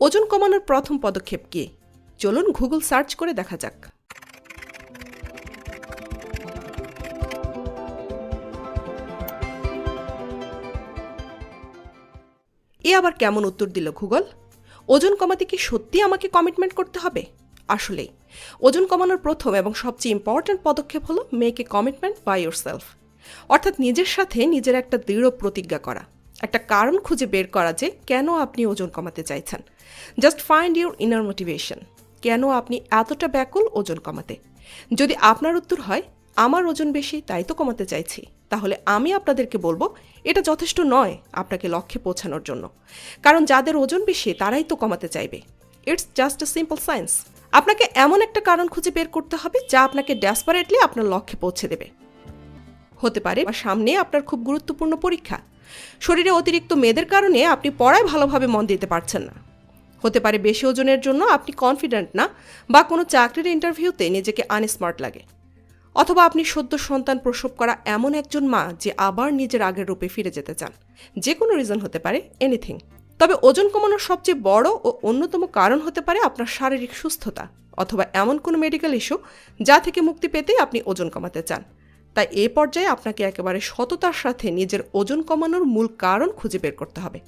ওজন কমানোর প্রথম পদক্ষেপ কি? চলুন গুগল সার্চ করে দেখা যাক। এ আবার কেমন উত্তর দিল গুগল ওজন কমাতে কি সত্যি আমাকে কমিটমেন্ট করতে হবে? আসলেই। ওজন কমানোর প্রথম এবং সবচেয়ে ইম্পর্ট্যান্ট পদক্ষেপ হলো make a commitment by yourself অর্থাৎ নিজের সাথে নিজের একটা দৃঢ় প্রতিজ্ঞা করা। একটা কারণ খুঁজে বের করা যে কেন আপনি ওজন কমাতে চাইছেন। Just find your inner motivation কেন আপনি এতটা ব্যাকুল ওজন কমাতে? যদি আপনার উত্তর হয়, আমার ওজন বেশি, তাই তো কমাতে চাইছি। তাহলে আমি আপনাদেরকে বলব, এটা যথেষ্ট নয় আপনাকে লক্ষ্যে পৌঁছানোর জন্য। কারণ যাদের ওজন বেশি, তারাই তো কমাতে চাইবে। It's just a simple science আপনাকে এমন একটা কারণ খুঁজে বের করতে হবে, যা আপনাকে ড্যাসপারেটলি আপনার লক্ষ্যে পৌঁছে দেবে। হতে পারে বা সামনে আপনার খুব গুরুত্বপূর্ণ পরীক্ষা। শরীরে অতিরিক্ত মেদের কারণে আপনি পড়ায় ভালোভাবে মন দিতে পারছেন না। হতে পারে বেশি ওজনের জন্য আপনি কনফিডেন্ট না বা কোনো চাকরির ইন্টারভিউতে নিজেকে আনস্মার্ট লাগে। অথবা আপনি সদ্য সন্তান প্রসব করা এমন একজন মা যে আবার নিজের আগের রূপে ফিরে যেতে চান। যে কোনো রিজন হতে পারে এনিথিং তবে ওজন কমানোর সবচেয়ে বড় ও অন্যতম কারণ হতে পারে আপনার শারীরিক সুস্থতা অথবা এমন কোনো মেডিকেল ইস্যু যা থেকে মুক্তি পেতে আপনি ওজন কমাতে চান। তাই এ পর্যায়ে আপনাকে একেবারে সততার সাথে নিজের ওজন কমানোর মূল কারণ খুঁজে বের করতে হবে।